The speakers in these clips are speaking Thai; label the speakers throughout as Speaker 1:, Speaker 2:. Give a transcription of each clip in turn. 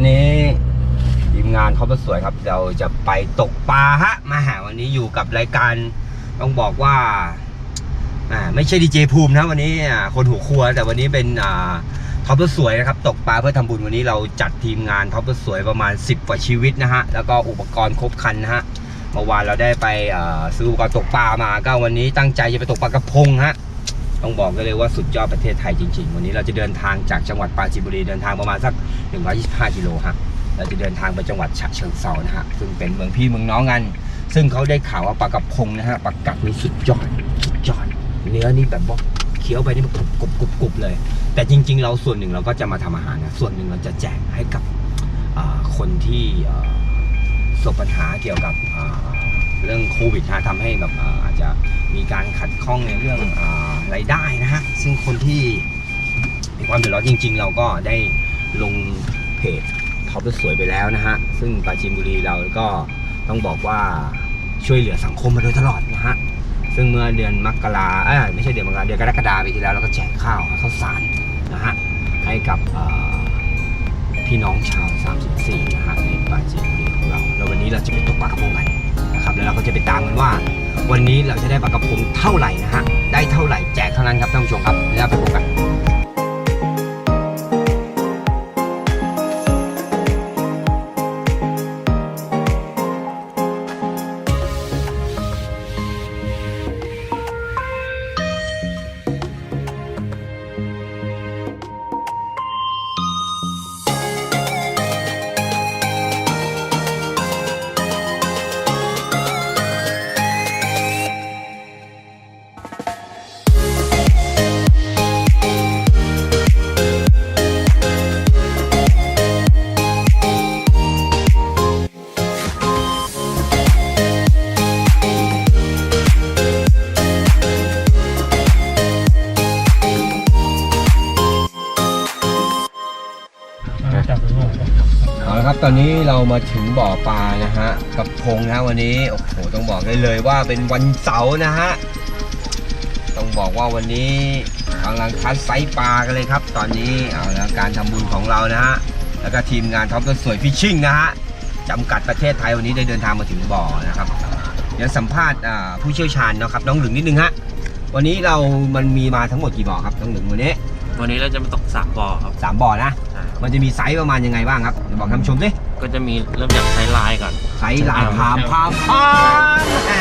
Speaker 1: นนี้ทีมงานเขาประสวยครับ เราจะไปตกปลาฮะมาหาวันนี้อยู่กับรายการต้องบอกว่าอ่าไม่ใช่ดีเจภูมินะวันนี้คนหัวครัว แต่วันนี้เป็นอ่าท็อปรถสวยนะครับตกปลาเพื่อทำบุญวันนี้เราจัดทีมงานท็อปรถสวยประมาณ 10 กว่าชีวิตนะฮะแล้วก็อุปกรณ์ครบครันนะฮะเมื่อวานเราได้ไปซื้ออุปกรณ์ตกปลามาก็วันนี้ตั้งใจจะไปตกปลากระพงฮะ ต้องบอกได้เลยว่าสุดยอดประเทศไทยจริง ๆ วันนี้เราจะเดินทางจากจังหวัดปราจีนบุรีเดินทางประมาณสัก 125 กิโลครับเราจะเดินทางไปจังหวัดฉะเชิงเทรานะฮะซึ่งเป็นเมืองพี่เมืองน้องกัน ซึ่งเขาได้ข่าวว่าปลากระพงนะฮะปลากัดนี่สุดยอดสุดยอดเนื้อนี่แบบว่าเคี้ยวไปนี่มันกรุบกรุบกรุบกรุบเลย แต่จริง ๆ เราส่วนหนึ่งเราก็จะมาทำอาหารนะส่วนหนึ่งเราจะแจกให้กับคนที่ประสบปัญหาเกี่ยวกับ เรื่องโควิดนะทำให้แบบอาจจะมีการขัดข้องในเรื่องอารายได้นะฮะซึ่งคนที่มีความเดือดร้อนจริง ๆ เราก็ได้ลงเพจท็อปสวยไปแล้วนะฮะซึ่งปราจีนบุรีเราก็ต้องบอกว่าช่วยเหลือสังคมมาโดยตลอดนะฮะซึ่งเมื่อเดือนมกราเอ้ไม่ใช่เดือนมกราเดือนกรกฎาคมปีที่แล้วเราก็แจกข้าวข้าวสารนะฮะให้กับพี่น้องชาว 34 นะฮะในปราจีนบุรีของเรา แล้ววันนี้เราจะไปตกปลากระพงกัน นะครับแล้วเราก็จะไปตามกันว่า วันนี้เราจะได้ปลากระพงเท่าไหร่นะฮะได้เท่าไหร่แจกเท่านั้นครับท่านผู้ชมครับแล้วไปพบกัน ตอนนี้เรามาถึงบ่อปลานะฮะกับพงนะวันนี้โอ้โหต้องบอกได้เลยว่าเป็นวันเสาร์นะฮะต้องบอกว่าวันนี้กำลังคัดไซส์ปลากันเลยครับ ตอนนี้เอาละการทำบุญของเรานะฮะแล้วก็ทีมงานท็อปต้นสวยฟิชชิ่งนะฮะจำกัดประเทศไทยวันนี้ได้เดินทางมาถึงบ่อนะครับเดี๋ยวสัมภาษณ์อ่าผู้เชี่ยวชาญเนาะครับน้องหลึงนิดนึงฮะวันนี้เรามันมีมาทั้งหมดกี่บ่อครับน้องหลึงวันนี้
Speaker 2: วันนี้เราจะมาตกสามบ่อครับ
Speaker 1: สามบ่อนะ
Speaker 2: ใช่ครับ
Speaker 1: มันจะมีไซส์ประมาณยังไงบ้างครับเดี๋ยวบอกท่านผู้ชมดิ
Speaker 2: ก็จะมีเริ่มจากไซส์ลายก่อน
Speaker 1: ไซส์ลายพามพามพาม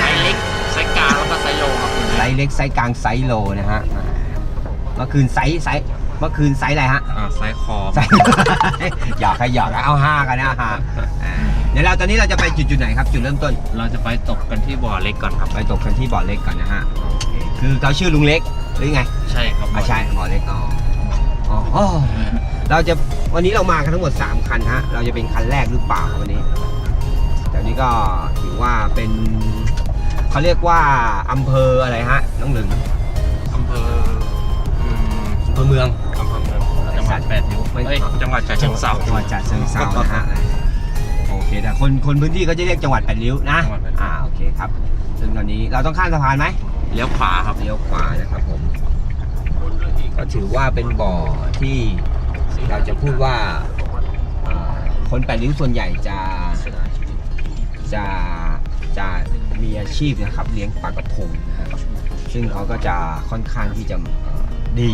Speaker 2: ไซส์เล็กไซส์กลางแล้วก็ไซส์โลครับคุณ
Speaker 1: ไซส์เล็กไซส์กลางไซส์โลนะฮะอ่าเมื่อคืนไซส์ไซส์เมื่อคืนไซส์อะไรฮะ
Speaker 2: อ่าไซส์คอ
Speaker 1: ไซส์หยอกใครหยอกเอาห้ากันนะฮะอ่าเดี๋ยวเราตอนนี้เราจะไปจุดจุดไหนครับ จุดเริ่มต้น
Speaker 2: เราจะไปตกกันที่บ่อเล็กก่อนครับ
Speaker 1: ไปตกกันที่บ่อเล็กก่อนนะฮะโอเคคือเขาชื่อลุงเล็กหรือไง
Speaker 2: ใช่ครับ
Speaker 1: อ่าใช่บ่อเล็กอ๋ออ๋ออ๋อ เราจะวันนี้เรามากันทั้งหมด 3 คันฮะ เราจะเป็นคันแรกหรือเปล่าครับวันนี้ แต่นี้ก็ถือว่าเป็นเขาเรียกว่าอำเภออะไรฮะน้องหลึง
Speaker 2: อำเภออืม
Speaker 1: อำเภอเมือง
Speaker 2: อำเภอเมืองจังหวัดแปดริ้ว
Speaker 1: ไม่
Speaker 2: เอ้ยจังหวัดฉะเชิงเทรา
Speaker 1: จังหวัดฉะเชิงเทรานะฮะโอเคแต่คนคนพื้นที่ก็จะเรียกจังหวัดแปดริ้วนะ
Speaker 2: จังหวัดแปดริ้ว
Speaker 1: อ่าโอเคครับซึ่งตอนนี้เราต้องข้ามสะพานไหม
Speaker 2: เลี้ยวขวาครับ
Speaker 1: เลี้ยวขวานะครับผมก็ถือว่าเป็นบ่อที่ เราจะพูดว่าอ่าคนแปดริ้วส่วนใหญ่จะจะจะมีอาชีพนะครับ เลี้ยงปลากระพงนะครับซึ่งเขาก็จะค่อนข้างที่จะเอ่อดี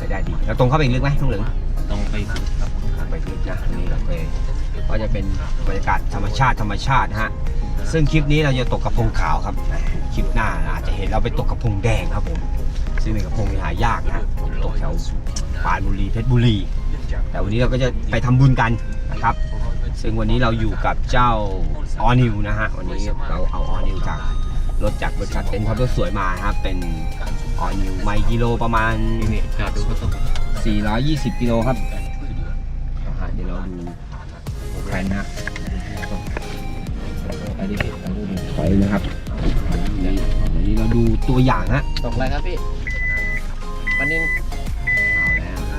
Speaker 1: รายได้ดีเราตรงเข้าไปอีกลึกไหมทุกเหลือง
Speaker 2: ตรงไปสุดครับ
Speaker 1: ข้างไปลึกนะอันนี้เราไปก็จะเป็นบรรยากาศธรรมชาติธรรมชาตินะฮะซึ่งคลิปนี้เราจะตกกระพงขาวครับคลิปหน้าอาจจะเห็นเราไปตกกระพงแดงครับผมซึ่งเป็นกระพงที่หายากนะตกแถวปรานบุรีเพชรบุรี แต่วันนี้เราก็จะไปทำบุญกันนะครับ ซึ่งวันนี้เราอยู่กับเจ้าออนิวนะฮะ วันนี้เราเอาออนิวจากรถจากบริษัทเต็นท์ท็อปรถสวยมาครับ เป็นออนิวไมกิโลประมาณ
Speaker 2: นี่จอดดูก็ตก
Speaker 1: 420 กิโลครับเดี๋ยวเราดูแผนนะไปดิพี่เราดูถอยนะครับเดี๋ยวนี้เราดูตัวอย่างฮะ
Speaker 2: ตกอะไรครับพี่วันนี้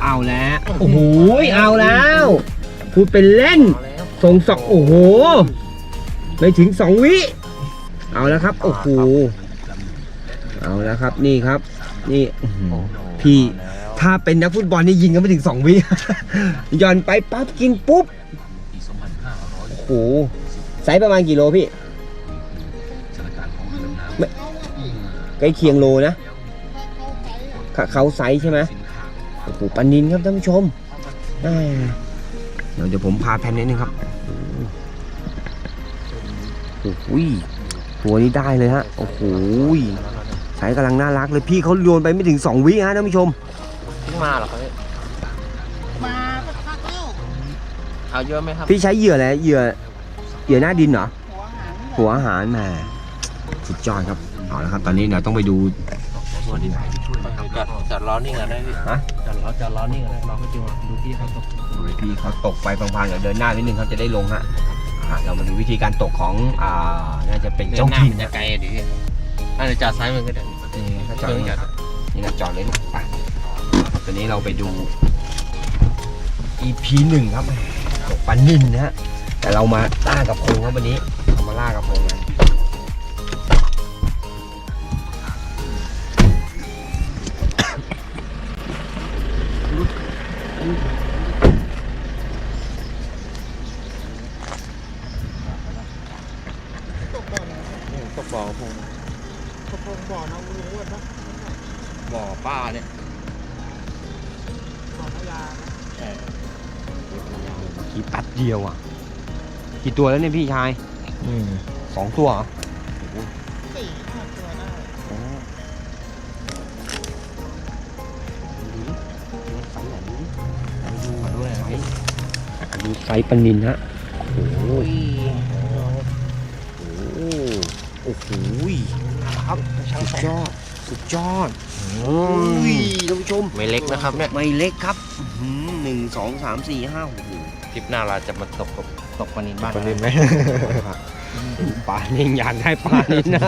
Speaker 1: เอาแล้วโอ้โหเอาแล้วพูดเป็นเล่น
Speaker 2: เอาแล้ว
Speaker 1: ส่งสองโอ้โหไม่ถึงสองวิ เอาแล้วครับ โอ้โหเอาแล้วครับนี่ครับ นี่อื้อหือพี่ถ้าเป็นนักฟุตบอลนี่ยิงกันไม่ถึง2วิหย่อนไปปั๊บกินปุ๊บไซส์ประมาณกี่โลพี่
Speaker 2: สถานการณ์ของเรือน้
Speaker 1: ไม่ใกล้เคียงโลนะเขาเขาไซส์ใช่ไหมำ
Speaker 2: สินค้า
Speaker 1: โอ้โหปลานินครับท่านผู้ชมแม่เดี๋ยวเดี๋ยวผมพาแพนนิดนึงครับโอ้โหตัวนี้ได้เลยฮะ โอ้โหไซส์กำลังน่ารักเลยพี่เขาโยนไปไม่ถึง2วิฮะท่านผู้ชม
Speaker 2: เพิ่งมาเหรอครับพี่
Speaker 3: มาสักพักแล้ว
Speaker 2: เอาเยอะไหมครับ
Speaker 1: พี่ใช้เหยื่ออะไรเหยื่อเหยื่อหน้าดินเหรอ
Speaker 3: หัวหาง
Speaker 1: หัวอาหารแหมสุดยอดครับเอาละครับ ตอนนี้เดี๋ยวต้องไปดู
Speaker 2: ตัวดินช่วยจัดจัดล้อนิ่งกันได้พี่
Speaker 1: ฮะ
Speaker 2: จัดล้อจัดล้อนิ่งกันได้ล้อไม่จริงดูพี่เขาตก
Speaker 1: ดูพี่เขาตกไปพังๆเดี๋ยวเดินหน้านิดนึงเขาจะได้ลงฮะอะเรามาดูวิธีการตกของอ่าน่าจะเป็น
Speaker 2: เจ้า
Speaker 1: เจ้า
Speaker 2: ถิ่
Speaker 1: ถิ่
Speaker 2: น
Speaker 1: น
Speaker 2: จะ
Speaker 1: นะ
Speaker 2: ไกลดิพี่อันนี้จัดซ้ายมือก็ได้
Speaker 1: นี่ก็จอด
Speaker 2: เพิ่ง
Speaker 1: นี่
Speaker 2: จัด
Speaker 1: นี่นะจอดเลยลูกไปตอนนี้เราไปดู EP หนึ่งครับแหมตกปลานินนะฮะแต่เรามาล่ากับพงครับวันนี้เรามาล่ากับพงกัน
Speaker 3: ต
Speaker 1: ตัวแล้วเนี่ยพี่ชายสองตัวเหรอ
Speaker 3: สี่ห้าตัวได้
Speaker 1: ไซส์ไหนดูดิ
Speaker 2: มาดูหน่อยครับพี่
Speaker 1: ดูไซส์ปลานินฮะโอ้โหโอ้โหครับสุดยอดสุดยอดอุ้ยท่านผู้ชม
Speaker 2: ไม่เล็กนะครับเนี่ย
Speaker 1: ไม่เล็กครับอื้อหือหนึ่งสองสามสี่ห้าโอ้โห
Speaker 2: ทริปหน้าเราจะมาตกกับ ตกปลานินบ้าน
Speaker 1: ปลานินไหมปลานินอยากได้ปลานินนะ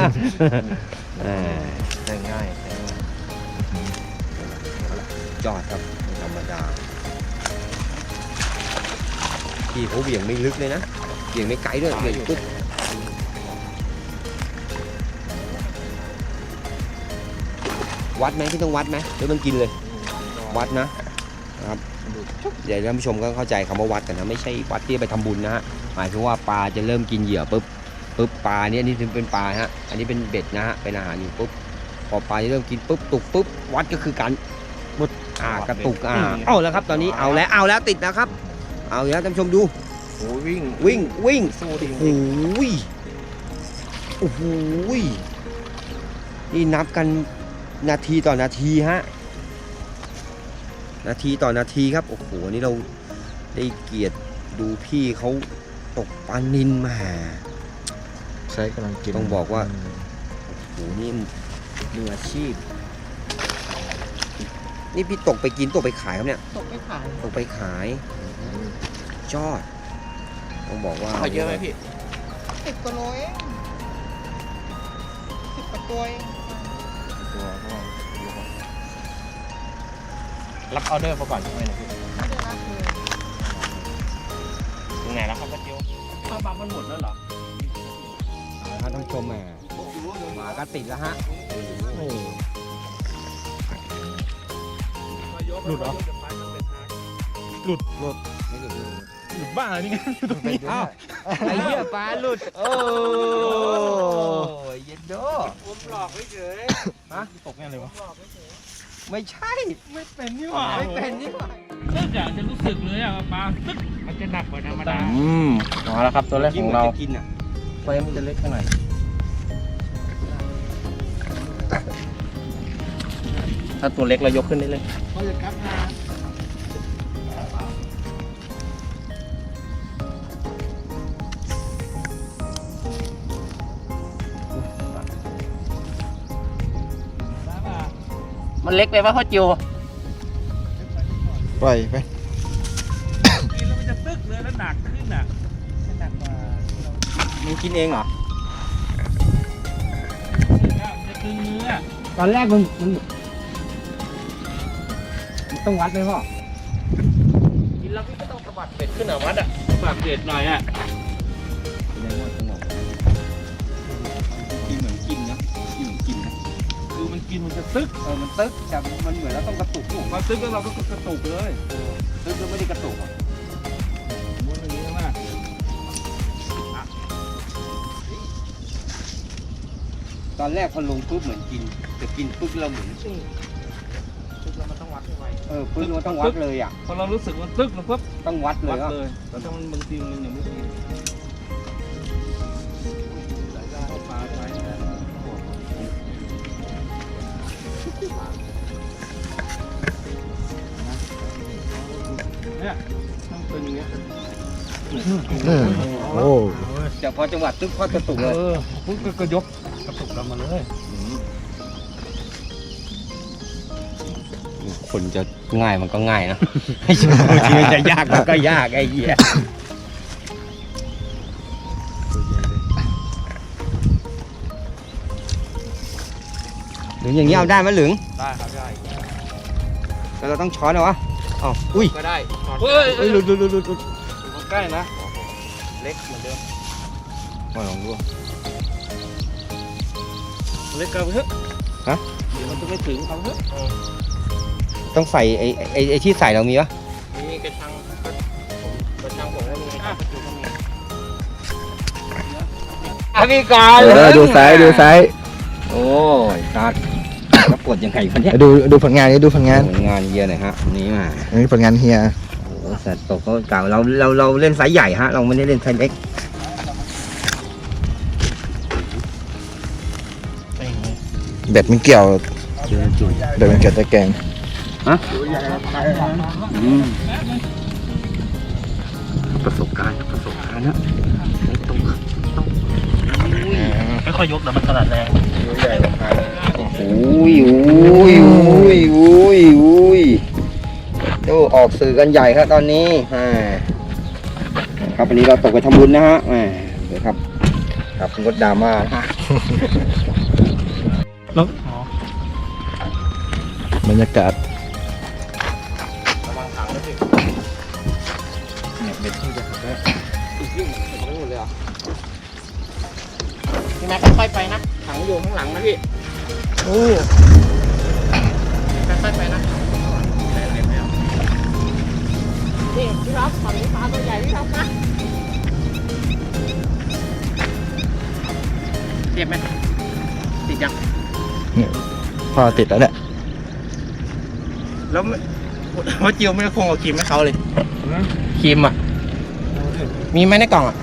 Speaker 1: เออ
Speaker 2: ได้ง่าย
Speaker 1: ยอดครับไม่ธรรมดาพี่เขาเหวี่ยงไม่ลึกเลยนะเหวี่ยงไม่ไกลด้วยเหวี่ยงปุ๊บวัดไหมพี่ต้องวัดไหมหรือมันกินเลย วัดนะนะครับ เดี๋ยวท่านผู้ชมก็เข้าใจคำว่าวัดกันนะไม่ใช่วัดที่ไปทำบุญนะฮะหมายถึงว่าปลาจะเริ่มกินเหยื่อปุ๊บปุ๊บปลาเนี่ยนี่ถึงเป็นปลาฮะอันนี้เป็นเบ็ดนะฮะเป็นอาหารอยู่ปุ๊บพอปลาจะเริ่มกินปุ๊บตุกปุ๊บวัดก็คือการมุดอ่ากระตุกอ่าเอาแล้วครับตอนนี้เอาแล้วเอาแล้วติดแล้วครับ เอาแล้วท่านผู้ชมดู
Speaker 2: โอ้วิ่ง
Speaker 1: วิ่งวิ่ง
Speaker 2: สู้ดิ
Speaker 1: โอ้โหโอ้โหนี่นับกันนาทีต่อนาทีฮะ นาทีต่อนาทีครับโอ้โหนี่เราได้เกียรติดูพี่เขาตกปลานินมา
Speaker 4: ใช้กำลังกิน
Speaker 1: ต้องบอกว่าโอ้โหนี่มืออาชีพ นี่พี่ตกไปกินตกไปขายครับเนี่ย
Speaker 3: ตกไม่ขาย
Speaker 1: ตกไปขายยอด ต้องบอกว่า
Speaker 2: เขาเยอะไหมพี่
Speaker 3: สิบกว่าโลเองสิบกว่าตัวเอง
Speaker 2: ตัวเพ ราะว่ารับออเดอร์มาก่อนใช่ไหมเนี่ยพี่
Speaker 3: ไม่ได้รับเลย
Speaker 2: ถึงไหนแล้วครับป้าเจียวข้าวปลามันหมดแล้วเหรอ
Speaker 1: เอาละครับท่านผู้ชมแหมหมาก็ติดแล้วฮะ
Speaker 4: หลุดเหรอหลุดหลุดหลุดบ้านี่ไงตรงนี้
Speaker 1: อ้าวไอ้เหี้ยปลาหลุด โอ้ยเย็นโด
Speaker 3: ผมหลอกเฉย
Speaker 4: ตกแน่เลยวะ
Speaker 1: ไม่ใช่
Speaker 4: ไม่เป็นนี่หว่า
Speaker 1: ไม่เป็นนี่หว่า
Speaker 5: ตึ๊กอะจะรู้สึกเลยอะว่าปลาตึ๊กมันจะหนักกว่าธรรมดา
Speaker 2: อืมมาแล้วครับตัวแรกของเรา
Speaker 1: กินอะ
Speaker 2: เฟรมจะเล็กขนาดถ้าตัวเล็กเรายกขึ้นได้เลย
Speaker 3: เขาจะกลับมา
Speaker 2: มันเล็กไปป่ะพ่อจิว
Speaker 4: ปล่อยไป
Speaker 5: กินแล้วมันจะตึ๊กเลยแล้วหนักขึ้นอะ
Speaker 3: จะหนักกว่า
Speaker 1: มึงกินเองเหรอ
Speaker 5: มันจะตึงมืออะ
Speaker 1: ตอนแรกมันมันมันต้องวัดไหมพ่อ
Speaker 2: กินแล้วพี่ก็ต้องสะบัดเป็ดขึ้นอะวัดอะ
Speaker 5: ฝากเด็ดหน่อยอะ ตึ๊ก
Speaker 1: เออมันตึ๊กแต่มันเหมือนเราต้องกระตุก
Speaker 5: มันตึ๊กแล้วเราก็กระตุกเลย
Speaker 1: ตึ๊กก็ไม่ได้กระตุก
Speaker 5: ม้อก
Speaker 1: ตอนแรกพอลงปุ๊บเหมือนกินแต่กินปุ๊บเราเหมือน
Speaker 2: ปุ๊กเรามันต้องวัดไว
Speaker 1: เออปุ๊บเราต้องวัดเลยอะ
Speaker 5: พอเรารู้สึกมันตึ๊กเราปุ๊บ
Speaker 1: ต้องวัดเลยวัด
Speaker 5: เลยแต่ถ้ามันบางทีมันยังไม่ดี องเป็นอย่างเงี้ย
Speaker 4: โอ้
Speaker 1: แต่พอจังหวัดตึ๊บก็กระตุกเลย
Speaker 5: เออปุ๊บก็ก็ยกกระตุกเรามาเลย
Speaker 1: คนจะง่ายมันก็ง่ายนะไม่ใช่บางทีมันจะยากมันก็ยากไอ้เหี้ยหรืออย่างนี้เอาได้ไหมหลึง
Speaker 2: ได้ครับได้
Speaker 1: แต่เราต้องช้อนเหรอวะ อ๋ออุ้ย
Speaker 2: ก็ได้นอน
Speaker 5: เฮ้ย
Speaker 1: เอ้ยหลุดหลุดหลุดหลุดหลุด
Speaker 5: ใกล้นะ
Speaker 2: เล็กเหมือนเดิม
Speaker 1: มาลองดู
Speaker 5: เล็กกันไปเถอะ
Speaker 1: ฮะ
Speaker 5: เดี๋ยวมันจะไม่ถึงเอาเถอะ
Speaker 1: ต้องใส่ไอ้ไอ้ไอ้ที่ใส่เรามีปะ
Speaker 2: มีกระชังก็ผมกระชังผมก็มีกระชังก็มี
Speaker 1: อะพี่ก่อน
Speaker 4: เออดูซ้ายดูซ้าย
Speaker 1: โอ้ยตัด แล้วกดยังไงคนเนี้ย
Speaker 4: ดูดูผลงานนี้ดูผลงาน
Speaker 1: ผลงานเยอะหน่อยฮะนี่มา
Speaker 4: อันนี้ผลงานเฮีย
Speaker 1: โอ้โหสัตว์ตกก็กล่าวเราเราเราเล่นไซส์ใหญ่ฮะ เราไม่ได้เล่นไซส์เล็ก
Speaker 4: เบ็ดมันเกี่ยวเบ็ดมันเกี่ยวตะแกรง
Speaker 1: ประสบการณ์ประสบการณ์นะ
Speaker 5: ไม่ค่อยยกแต่มันถนัดแรง
Speaker 1: อุ้ยอุ้ยอุ้ยอุ้ยอุ้ยดูออกสื่อกันใหญ่ครับตอนนี้อ่าครับวันนี้เราตกไปทำบุญนะฮะอ่าเดี๋ยวครับ ครับงดดราม่านะฮะ
Speaker 5: แล้วบ
Speaker 4: รรยากาศ
Speaker 2: ระวังถังด้วยสิ
Speaker 1: เบ็ดที่จะหักแล้วยิ่งหักไม่หมดเลยเหรอ
Speaker 2: พี่แม็กค่อยๆไปนะถังอยู่ข้างหลังนะพี่
Speaker 1: โอ้
Speaker 2: ค่อยๆไปนะไหนๆไม่เอานี่พี่รับฝั่งนี้ปลาตัวใหญ่พี่รับนะเจ็บไหมติดยัง
Speaker 4: พอติดแล้วเนี่ย
Speaker 2: แล้วไม่ว่าจิวไม่ได้คงเอาครีมให้เขาเลยครีมอะ มีไหมในกล่องอะ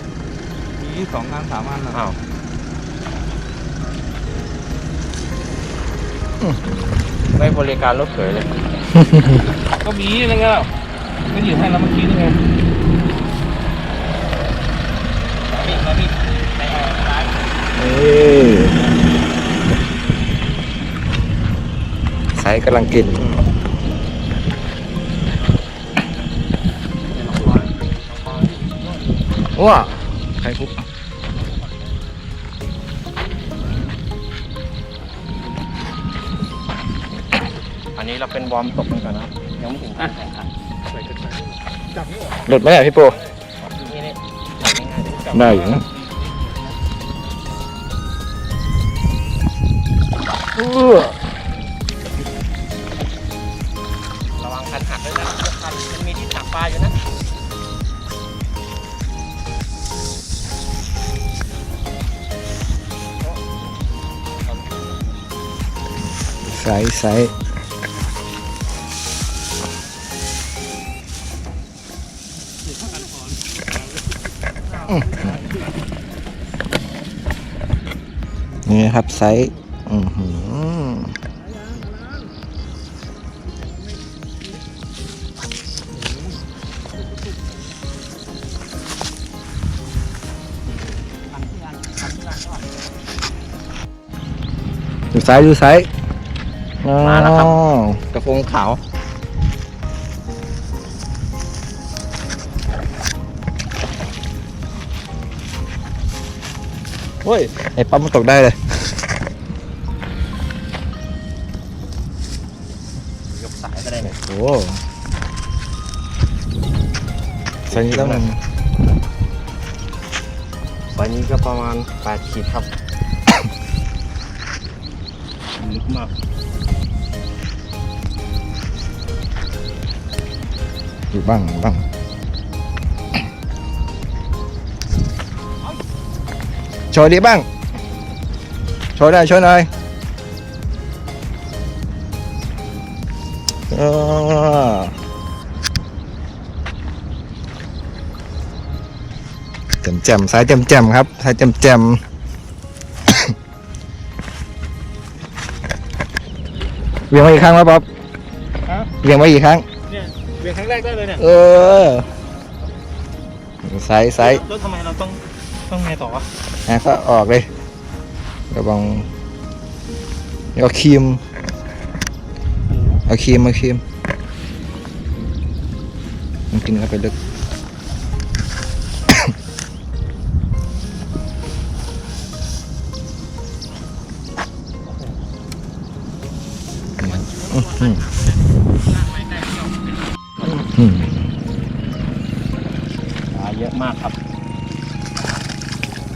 Speaker 5: มีสองงานสามอันนะ
Speaker 2: อ้าว ไม่บริการรถเขยเลย
Speaker 5: ก็มีอะไรเงี้ยก็หยิบให้เราเมื่อกี้นี่ไง
Speaker 2: พี่มาพี่ไปเอาซ้าย
Speaker 4: ไซส์กำลังกินว้าใครคุก
Speaker 2: เราเป็นวอร์มตกกันก่อนนะยังไม่ถึงขั้นแข่งขัน
Speaker 4: หลุดไหมอะพี่โป
Speaker 2: นี่นี่จับง่ายๆเดี๋ยวจับ
Speaker 4: ได้อยู่นะ
Speaker 2: ระวังคันหักด้วยนะคันมันมีที่ตักปลาอยู่นะ
Speaker 4: ไซส์ไซส์ นี่ครับไซส์อือหือดูไซส์ดูไซส์อ๋อ
Speaker 2: มาแล้วครับ กระโปรงขาว
Speaker 4: เฮ้ยไอ้ปั๊มมันตกได้เลย
Speaker 2: ยกสายก็ได้เนี่ย
Speaker 4: โอ้ไซส์นี้ต้อง
Speaker 2: สายนี้ก็ประมาณ8ขีดครับ
Speaker 5: ลึกมาก
Speaker 4: อยู่บ้างอยู่บ้าง โชว์ดีบ้าง โชช่วยหน่อยช่วยหน่อยอ่าแจ่มแจ่มๆสายแจ่มแจ่มๆครับสายแจ่มแจ่มๆเวียงมาอีกครั้งแล้วป๊อป
Speaker 5: ฮะ
Speaker 4: เวียงมาอีกครั้ง
Speaker 5: เนี่ยเวียนครั้งแรกได้เลยเนี่ย
Speaker 4: เออไซส์ไซส์
Speaker 5: แล้วทำไมเราต้องต้องไงต่อวะ
Speaker 4: อะก็ออกเลยระวังเอาครีมเอาครีมเอาครีมมันกินเข้าไปลึกอื้อหืออื้อหือ
Speaker 2: ปลาเยอะมากครับ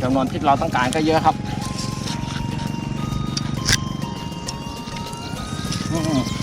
Speaker 2: จำนวนที่เราต้องการก็เยอะครับ อืม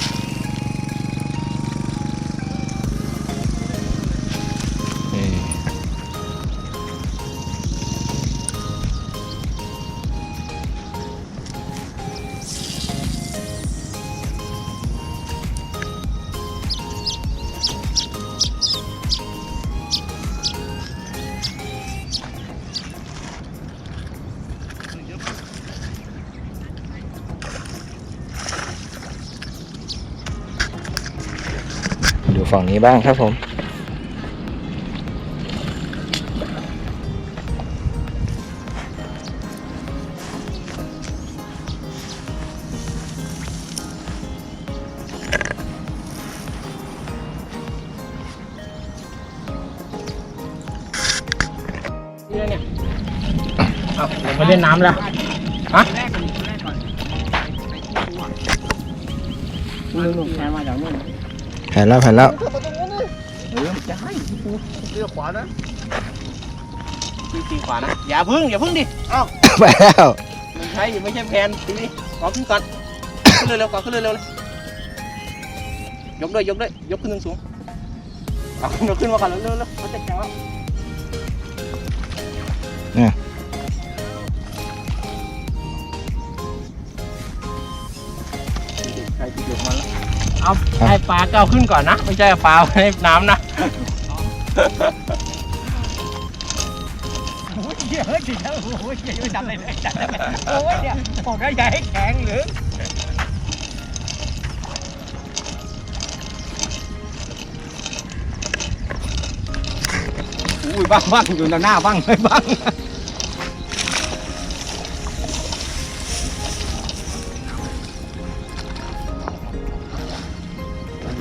Speaker 4: นี้บ้างครับผม
Speaker 2: เนี่ยเนี่ยเอาลงไปเล่นน้ำแล้ว ฮะนู่นๆแค่มาจากนู่น
Speaker 4: แผ่นแล้วแผ่นแล้ว
Speaker 2: ลือกขวานะพี่ตีขวานะ อย่าพึ่งอย่าพึ่งดิเอ้า
Speaker 4: ไปแล้ว
Speaker 2: ไม่ใช่ไม่ใช่แพนตีนี่กอขึ้นก่อนขึ้นเร็วๆกอขึ้นเร็วๆเลยยกด้วยยกด้วยยกขึ้นสูงๆเอาขึ้นเอาขึ้นมาก่อนเร็วๆเร็วๆเขาจะแกวใครติดอยู่มันแล้วเอาให้ปลาเก้าขึ้นก่อนนะ ไม่ใช่เอาปลาไว้ในน้ำนะ
Speaker 6: โอ้ยเยอะจริงนะโอ้ยเยอะจัดเลยเลยจัดเลยโอ้ยเนี่ยผมก็อยากให้แข็งหรือ
Speaker 2: อุ้ยบ้างบ้างอยู่หน้าบ้างไม่บ้าง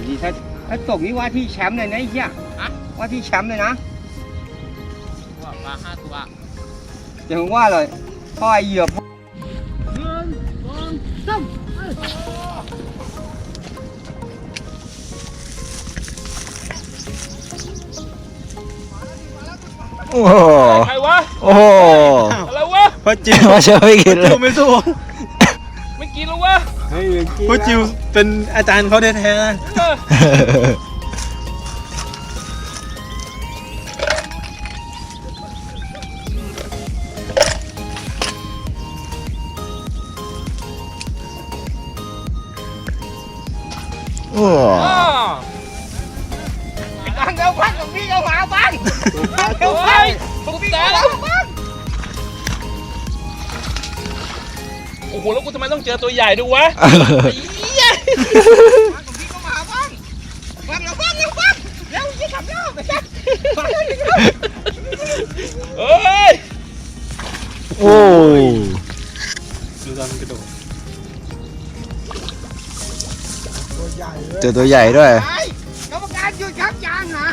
Speaker 3: ดีถ้าถ้าตกนี่ว่าที่แชมป์เลยนะไอ้เหี้ย ว่าที่แชมป์เลยนะ
Speaker 2: ว่าปลาห้าตัว
Speaker 3: อย่าเพิ่งว่าเลยพ่อไอเหยื่อ
Speaker 4: โอ้โห
Speaker 5: ใครวะ
Speaker 4: โอ้โห
Speaker 5: อะไรวะ
Speaker 6: พ่อจิว
Speaker 4: มาเชอไม่กินเลย
Speaker 6: จิวไม่สู้
Speaker 5: ไม่กินแล้ววะ
Speaker 6: พ่อจิวเป็นอาจารย์เขาแท้ๆ
Speaker 4: โอ้
Speaker 5: โหแล้วกูทำไมต้องเจอตัวใหญ่ด้วยวะไอ้เหี้ย
Speaker 3: ของพี่ก็มาบ้างบ้างแล้วบ้างแล้วบ้างแล้วยี่ทำแล้วไปจ้ะ
Speaker 5: เอ้ย
Speaker 4: โอ้
Speaker 6: ดูตอนกระโดด
Speaker 4: เจอตัวใหญ่ด้วย
Speaker 3: ไอ้กรรมการหยุดครับยางหาย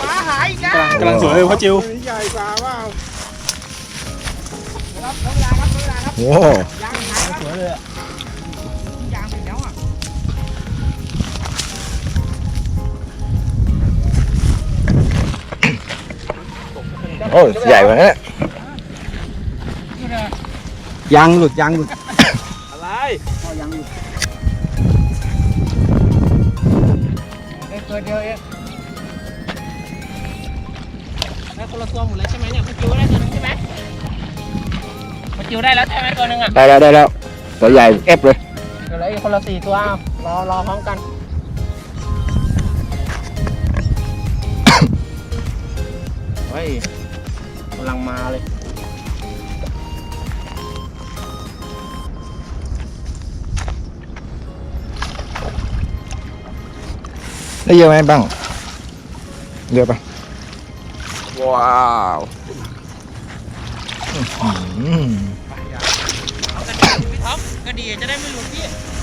Speaker 3: ปลาหายอีกแล้ว
Speaker 6: กำลังสวยเลยพ่อจิว
Speaker 3: ครับเวลาครับเวลาครับ
Speaker 4: โอ้
Speaker 3: ยางหายครับสวยเลยยางไปแล้วอะ
Speaker 4: โอ้ใหญ่กว่านั้น
Speaker 3: ยางหลุดยางหลุด
Speaker 5: อะไร
Speaker 3: ได้ตัวเดียวเอง
Speaker 2: ได้คนละตัวหมดเลยใช่ไหมเนี่ยพี่จิวได้ตัวนึงใช่ไหม
Speaker 3: มา
Speaker 2: จิวได้แล้วใช่ไหมตัวหนึ่งอะ
Speaker 4: ได้แล้วได้แล้วตัวใหญ่เอฟเลย
Speaker 2: เดี๋ยวเหลืออีกคนละสี่ตัวเอารอรอพร้อมกันเฮ้ยกำลังมาเลย
Speaker 4: ได้เยอะไหมบ้างเยอะปะว้าวอื้อหือ
Speaker 2: เอากระดีพี่ ท็อปกระดี